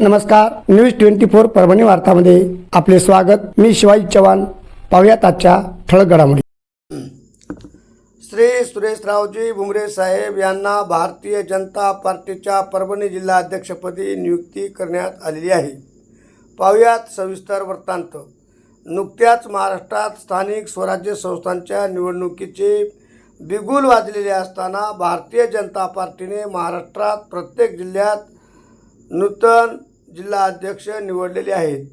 नमस्कार news twenty four Parbhani वार्तामध्ये आपले स्वागत. मी शिवाजी चव्हाण. पाहुयात आजच्या ठळक घडामोडी. श्री सुरेशरावजी भुमरे साहेब यांना भारतीय जनता पार्टीच्या परभणी जिल्हा अध्यक्षपदी नियुक्ती करण्यात आलेली आहे. पाहुयात सविस्तर वृत्तांत. नुकत्याच महाराष्ट्रात स्थानिक स्वराज्य संस्थांच्या निवडणुकीचे बिगुल वाजलेले असताना भारतीय जनता पार्टीने महाराष्ट्रात प्रत्येक जिल्ह्यात नूतन जिल्हा अध्यक्ष निवडलेले आहेत.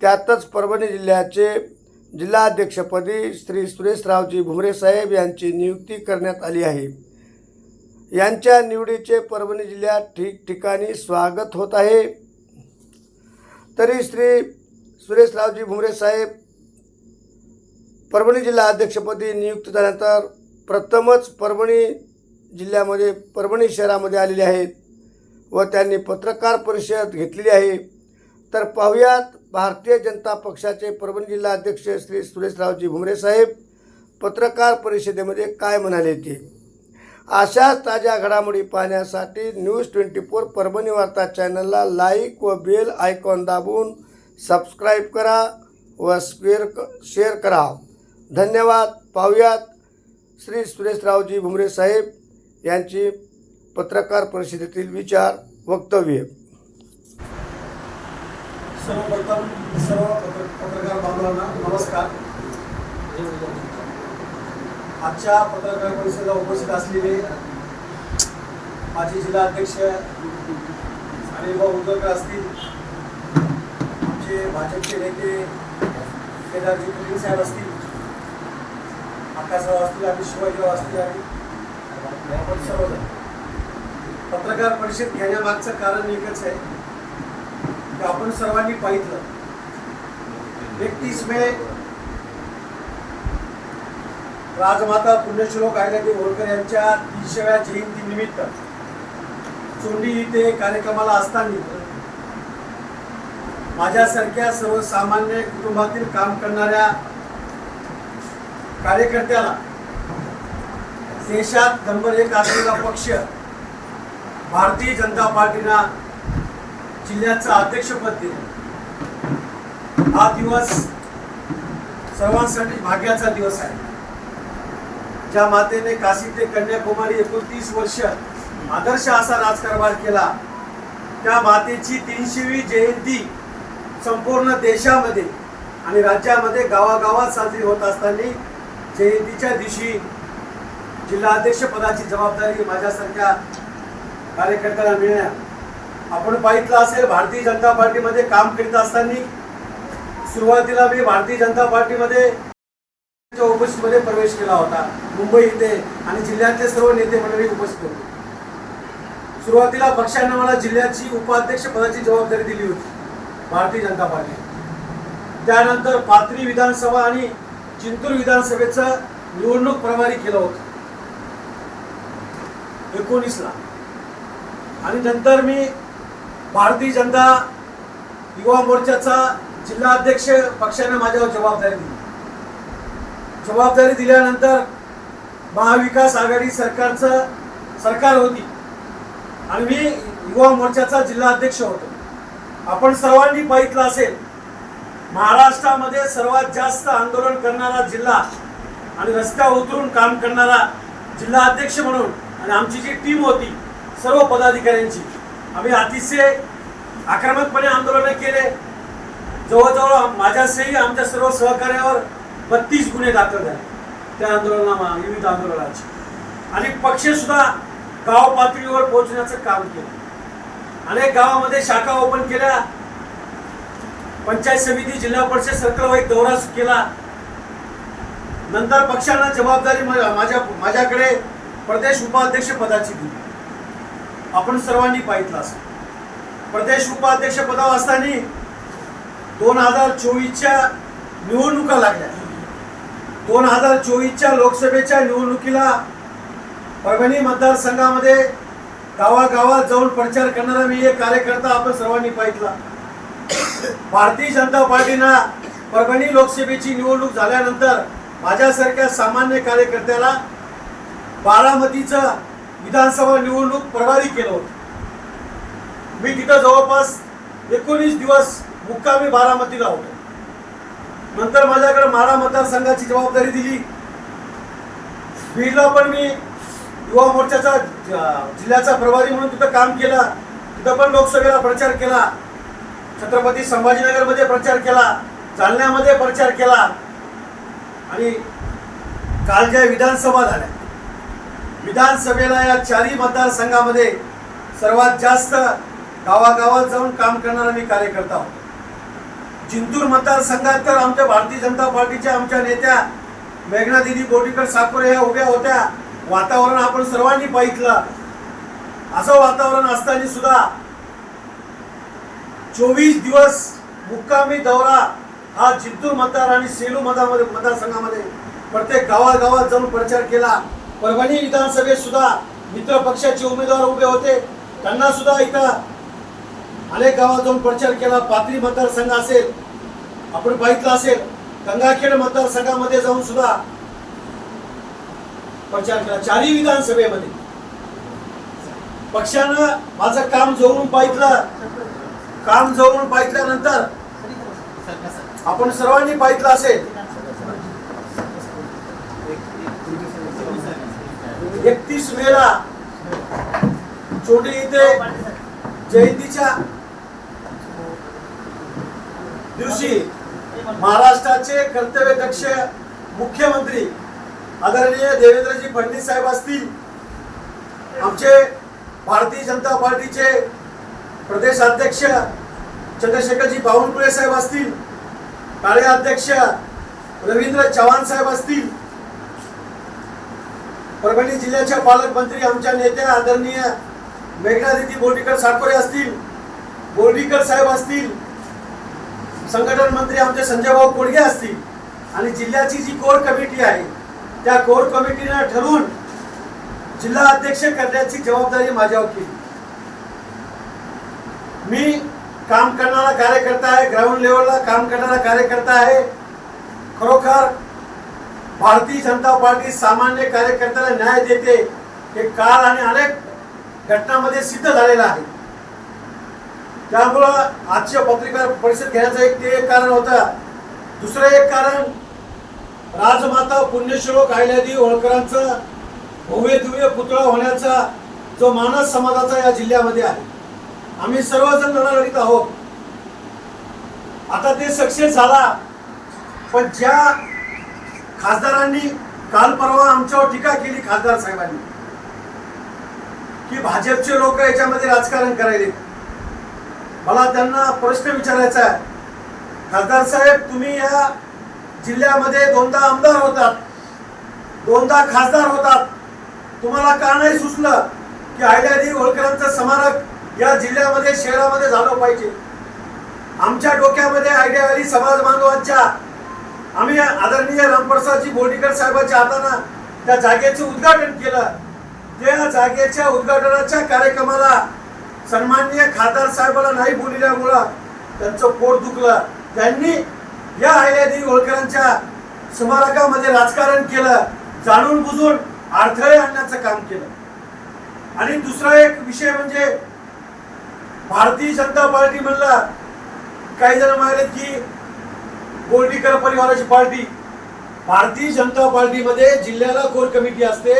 त्यातच परभणी जिल्ह्याचे जिल्हाध्यक्षपदी श्री सुरेशरावजी भुमरे साहेब यांची नियुक्ती करण्यात आली आहे. यांच्या निवडीचे परभणी जिल्ह्यात ठिकठिकाणी स्वागत होत आहे. तरी श्री सुरेशरावजी भुमरे साहेब परभणी जिल्हा अध्यक्षपदी नियुक्त झाल्यानंतर प्रथमच परभणी जिल्ह्यामध्ये परभणी शहरामध्ये आलेले आहेत. व त्यांनी पत्रकार परिषद घेतलेली आहे. तर पाहुयात भारतीय जनता पक्षाचे परभणी जिल्हा अध्यक्ष श्री सुरेशरावजी भुमरे साहेब पत्रकार परिषदेमध्ये काय म्हणाले ते? अशाच ताज्या घडामोडी पाहण्यासाठी न्यूज ट्वेंटी फोर परभणी वार्ता चॅनलला लाईक व बेल आयकॉन दाबून सबस्क्राईब करा व स्क्वेअर शेअर करा. धन्यवाद. पाहुयात श्री सुरेशरावजी भुमरे साहेब यांची पत्रकार परिषदेतील विचार वक्तव्य. सर्वप्रथम सर्व पत्रकार बांधवांना नमस्कार. आजच्या पत्रकार परिषदेला उपस्थित असलेले माजी जिल्हा अध्यक्ष आणि भाऊ उदरकर असतील आमचे भाजपचे नेते केदारजी कुलीन साहेब असतील. आकाशराव असतील आणि शिवाजीराव असतील आणि आपण सर्वजण. पत्रकार परिषद घेण्यामागचं कारण एकच आहे की आपण सर्वांनी पाहिलं. एकतीस मे राजमाता पुण्यश्लोक आयलाजी होळकर यांच्या तीनशेव्या जयंती निमित्त. चोंडी इथे कार्यक्रमाला असताना माझ्यासारख्या सर्वसामान्य कुटुंबातील काम करणाऱ्या कार्यकर्त्याला देशात नंबर एक असलेला पक्ष भारतीय जनता पार्टीनं जिल्ह्याचं अध्यक्षपद दिलं. हा दिवस सर्वांसाठी भाग्याचा दिवस आहे. ज्या मातेने काशी ते कन्याकुमारी एकोणतीस वर्ष आदर्श असा राजकारभार केला त्या मातेची तीनशेवी जयंती संपूर्ण देशामध्ये आणि राज्यामध्ये गावागावात साजरी होत असताना जयंतीच्या दिवशी जिल्हा अध्यक्षपदाची जबाबदारी माझ्यासारख्या कार्यकर्त्याला मिळण्या आपण पाहितलं असेल भारतीय जनता पार्टीमध्ये काम करीत असताना सुरुवातीला मी भारतीय जनता पार्टीमध्ये उपस्थितीमध्ये प्रवेश केला होता. मुंबई इथे आणि जिल्ह्यातले सर्व नेते मंडळी उपस्थित होते. सुरुवातीला पक्षानं मला जिल्ह्याची उपाध्यक्ष पदाची जबाबदारी दिली होती भारतीय जनता पार्टी. त्यानंतर पाथरी विधानसभा आणि चिंतूर विधानसभेचं निवडणूक प्रभारी केलं होतं. एकोणीसला. आणि नंतर मी भारतीय जनता युवा मोर्चाचा जिल्हा अध्यक्ष पक्षाने माझ्यावर जबाबदारी दिली. जबाबदारी दिल्यानंतर महाविकास आघाडी सरकारचं सरकार होती. आणि मी युवा मोर्चाचा जिल्हा अध्यक्ष होतो. आपण सर्वांनी पाहितलं असेल महाराष्ट्रामध्ये सर्वात जास्त आंदोलन करणारा जिल्हा आणि रस्त्यावर उतरून काम करणारा जिल्हा अध्यक्ष म्हणून आणि आमची जी टीम होती सर्व पदाधिकाऱ्यांची. आम्ही अतिशय आक्रमकपणे आंदोलनं केले. जवळजवळ माझ्यासही आमच्या सर्व सहकार्यावर बत्तीस गुन्हे दाखल झाले. त्या आंदोलना विविध आंदोलनाचे. आणि पक्ष सुद्धा गाव पातळीवर पोहोचण्याचं काम केलं. अनेक गावामध्ये शाखा ओपन केल्या. पंचायत समिती जिल्हा परिषद सर्कलवाईज दौरा केला. नंतर पक्षानं जबाबदारी माझ्या माझ्याकडे प्रदेश उपाध्यक्ष पदाची दिली. आपण सर्वांनी पाहितला असं प्रदेश उपाध्यक्ष पदावर असताना दोन हजार चोवीसच्या निवडणुका लागल्या. दोन हजार चोवीसच्या लोकसभेच्या निवडणुकीला परभणी मतदारसंघामध्ये गावागावात जाऊन प्रचार करणारा मी एक कार्यकर्ता आपण सर्वांनी पाहितला भारतीय जनता पार्टीनं परभणी लोकसभेची निवडणूक झाल्यानंतर माझ्यासारख्या सामान्य कार्यकर्त्याला बारामतीचं विधानसभा निवडणूक प्रभारी केलं होतं. मी तिथं जवळपास एकोणीस दिवस मुक्कामी बारामतीला होतो. नंतर माझ्याकडे मारा मतदारसंघाची जबाबदारी दिली. बीडला पण मी युवा मोर्चाचा जिल्ह्याचा प्रभारी म्हणून तिथं काम केलं. तिथं पण लोकसभेला प्रचार केला. छत्रपती संभाजीनगरमध्ये प्रचार केला. जालन्यामध्ये प्रचार केला. आणि काल ज्या विधानसभा झाल्या विधानसभेला या चारही मतदारसंघामध्ये सर्वात जास्त गावागावात जाऊन काम करणारा मी कार्यकर्ता आहोत जिंतूर मतदारसंघात तर आमच्या भारतीय जनता पार्टीच्या आमच्या नेत्या मेघनादिदी बोटीकर साकोरे ह्या उभ्या होत्या. वातावरण आपण सर्वांनी पाहितलं. असं वातावरण असताना सुद्धा चोवीस दिवस मुक्कामी दौरा हा जिंतूर मतदार आणि सेलू मतदार मतदारसंघामध्ये प्रत्येक गावागावात जाऊन प्रचार केला. परभणी विधानसभेत सुद्धा मित्र पक्षाचे उमेदवार उभे होते. त्यांना सुद्धा इथं अनेक गावात जाऊन प्रचार केला. पाथरी मतदारसंघ असेल आपण बघितलं असेल गंगाखेड मतदारसंघामध्ये जाऊन सुद्धा प्रचार केला. चारही विधानसभेमध्ये. पक्षानं माझं काम जवळून पाहितलं काम जवळून पाहितल्यानंतर आपण सर्वांनी पाहितलं असेल एकतीस मेला छोटे इथे जयंतीच्या दिवशी महाराष्ट्राचे कर्तव्यदक्ष मुख्यमंत्री आदरणीय देवेंद्रजी फडणवीस साहेब असतील आमचे भारतीय जनता पार्टीचे प्रदेश अध्यक्ष चंद्रशेखरजी बावनकुळे साहेब असतील कार्याध्यक्ष रवींद्र चव्हाण साहेब असतील परभणी जिल्ह्याच्या पालकमंत्री आमच्या नेत्या आदरणीय मेघनादिती बोर्डीकर साकोरे असतील बोर्डीकर साहेब असतील संघटन मंत्री आमचे संजयभाऊ कोडगे असतील आणि जिल्ह्याची जी कोर कमिटी आहे त्या कोर कमिटीनं ठरवून जिल्हा अध्यक्ष करण्याची जबाबदारी माझ्यावर केली. मी काम करणारा कार्यकर्ता आहे ग्राउंड लेवलला काम करणारा कार्यकर्ता आहे खरोखर भारतीय जनता पार्टी सामान्य कार्यकर्त्याला न्याय देते हे काल आणि अनेक घटनांमध्ये सिद्ध झालेलं आहे. त्यामुळं आजच्या पत्रकार परिषद घेण्याचं एक ते एक कारण होतं. दुसरं एक कारण राजमाता पुण्यश्लोक अहिल्यादेवी होळकरांचं भव्य दिव्य पुतळा होण्याचा जो मानस समाजाचा या जिल्ह्यामध्ये आहे. आम्ही सर्वजण लढा लढीत आहोत. आता ते सक्सेस झाला पण ज्या खासदारांनी काल परवा आमच्यावर टीका केली खासदार साहेबांनी की भाजपचे लोक याच्यामध्ये राजकारण करायले. मला त्यांना प्रश्न विचारायचा आहे. खासदार साहेब तुम्ही या जिल्ह्यामध्ये दोनदा आमदार होतात दोनदा खासदार होतात. तुम्हाला का नाही सुचलं की आयल्यादी होळकरांचं स्मारक या जिल्ह्यामध्ये शहरामध्ये झालं पाहिजे? आमच्या डोक्यामध्ये आयडिया आली समाज बांधवांच्या आम्ही आदरणीय रामप्रसादजी बोर्डीकर साहेबांच्या हातानं त्या जागेचं उद्घाटन केलं. त्या जागेच्या उद्घाटनाच्या कार्यक्रमाला सन्माननीय खासदार साहेबाला नाही बोलल्यामुळं त्यांचं पोट दुखलं. त्यांनी या अहिल्यादेवी होळकरांच्या स्मारकामध्ये राजकारण केलं जाणून बुजून अडथळे आणण्याचं काम केलं. आणि दुसरा एक विषय म्हणजे भारतीय जनता पार्टी म्हणला काही जण म्हणाले की बोर्डीकर परिवाराची पार्टी. भारतीय जनता पार्टीमध्ये जिल्ह्याला कोर कमिटी असते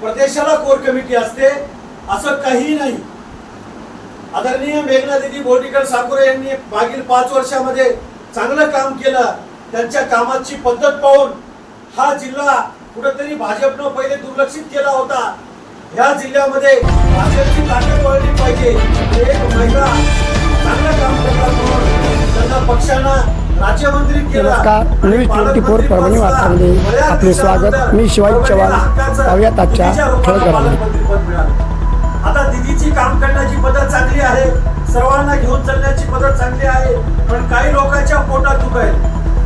प्रदेशाला कोर कमिटी असते असं काही नाही. आदरणीय मेघना दिदी बोर्डीकर साकोरे यांनी मागील पाच वर्षामध्ये चांगलं काम केलं. त्यांच्या कामाची पद्धत पाहून हा जिल्हा कुठेतरी भाजपनं पहिले दुर्लक्षित केला होता. ह्या जिल्ह्यामध्ये भाजपची ताकद वाढली पाहिजे. एक महिला चांगलं काम करतात म्हणून त्यांना पक्षांना नमस्कार. न्यूज ट्वेंटी फोर परभणी वार्तामध्ये आपले स्वागत. मी शिवाजी चव्हाण. पाहुयात आजच्या ठळक आता दिदीची काम करण्याची पद्धत चांगली आहे. सर्वांना घेऊन चालण्याची पद्धत चांगली आहे. पण काही लोकांच्या पोटात दुख आहे.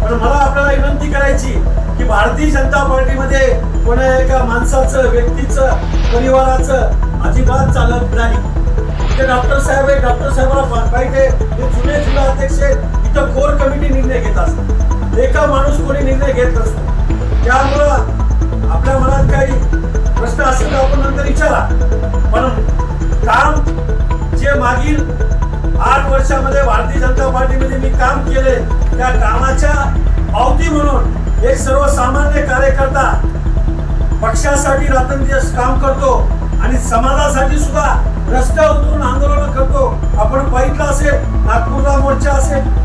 पण मला आपल्याला विनंती करायची की भारतीय जनता पार्टीमध्ये कोणा एका माणसाचं व्यक्तीचं परिवाराचं अजिबात चालत नाही. इथे डॉक्टर साहेब आहे. डॉक्टर साहेबांना पाहिजे. हे जुने जिल्हा अध्यक्ष आहेत. इथं कोर कमिटी निर्णय घेत असतात एका माणूस कोणी निर्णय घेत नसतो. त्यामुळं आपल्या मनात काही प्रश्न असेल तर आपण नंतर विचारा. पण काम जे मागील आठ वर्षामध्ये भारतीय जनता पार्टीमध्ये मी काम केले त्या कामाच्या पावती म्हणून एक सर्वसामान्य कार्यकर्ता पक्षासाठी रात्रंदिवस काम करतो आणि समाजासाठी सुद्धा रस्त्यावर उतरून आंदोलन करतो. आपण पाहिलं असेल नागपूरला मोर्चा असेल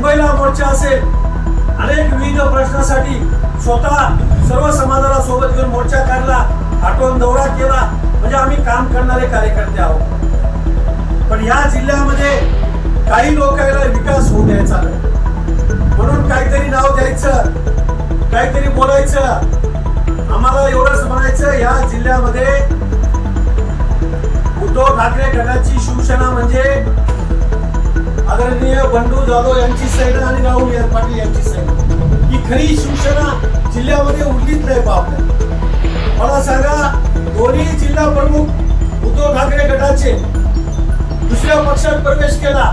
मुंबईला मोर्चा असेल अनेक विविध प्रश्नासाठी स्वतः सर्व समाजाला सोबत घेऊन मोर्चा काढला आठवण दौरा केला. म्हणजे आम्ही काम करणारे कार्यकर्ते आहोत. पण या जिल्ह्यामध्ये काही लोकांना विकास होऊ द्यायचा नाही. म्हणून काहीतरी नाव द्यायचं काहीतरी बोलायचं. आम्हाला एवढंच म्हणायचं या जिल्ह्यामध्ये उद्धव ठाकरे गटाची शिवसेना म्हणजे आदरणीय बंडू जाधव यांची सैन आणि राहुल पाटील यांची सैन ही खरी शिवसेना जिल्ह्यामध्ये उरलीच नाही बापल्या मला सांगा दोन्ही जिल्हा प्रमुख उद्धव ठाकरे गटाचे दुसऱ्या पक्षात प्रवेश केला.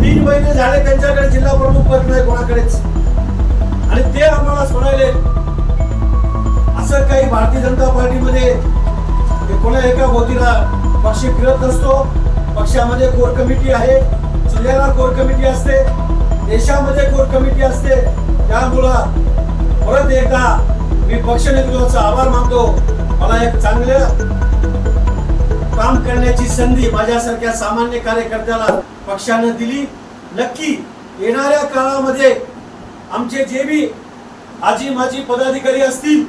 तीन महिने झाले त्यांच्याकडे जिल्हा प्रमुख पद नाही कोणाकडेच. आणि ते आम्हाला सोडायले असं काही भारतीय जनता पार्टीमध्ये कोणा एका भोवतीला पक्ष फिरत नसतो. पक्षामध्ये कोर कमिटी आहे. जिल्ह्याला कोर कमिटी असते. देशामध्ये कोर कमिटी असते त्यामुळं परत एकदा मी पक्ष नेतृत्वाचा आभार मानतो. मला एक चांगलं काम करण्याची संधी माझ्यासारख्या सामान्य कार्यकर्त्याला पक्षानं दिली. नक्की येणाऱ्या काळामध्ये आमचे जे बी आजी माजी पदाधिकारी असतील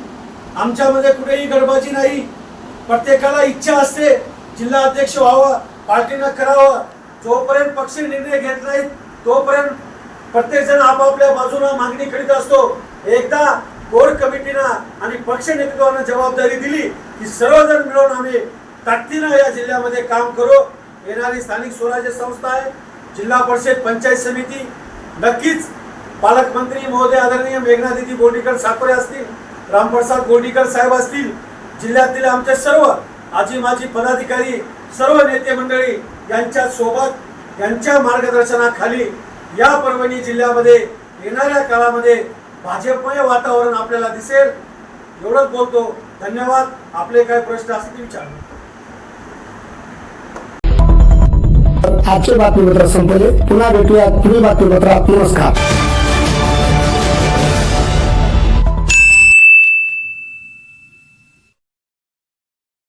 आमच्यामध्ये कुठेही गडबाजी नाही. प्रत्येकाला इच्छा असते जिल्हा अध्यक्ष व्हावं पार्टीनं करावं. जोपर्यंत पक्ष निर्णय घेत नाहीत तोपर्यंत प्रत्येक जण आपापल्या बाजूला मागणी करीत असतो. एकदा कोर कमिटीनं आणि पक्ष नेतृत्वानं जबाबदारी दिली की सर्वजण मिळून आम्ही ताकदीनं या जिल्ह्यामध्ये काम करू. येणारी स्थानिक स्वराज्य संस्था आहे जिल्हा परिषद पंचायत समिती नक्कीच पालकमंत्री महोदय आदरणीय मेघनादिती बोर्डीकर साकोरे असतील रामप्रसाद बोर्डीकर साहेब असतील जिल्ह्यातील आमचे सर्व आजी माजी पदाधिकारी सर्व नेते मंडळी यांच्या सोबत यांच्या मार्गदर्शनाखाली या परभणी जिल्ह्यामध्ये येणाऱ्या काळामध्ये भाजपमय वातावरण आपल्याला दिसेल. एवढंच बोलतो. धन्यवाद. आपले काय प्रश्न असतील ते विचार आजचे बातमीपत्र संपले. पुन्हा भेटूया पुढील बातमीपत्रात. नमस्कार.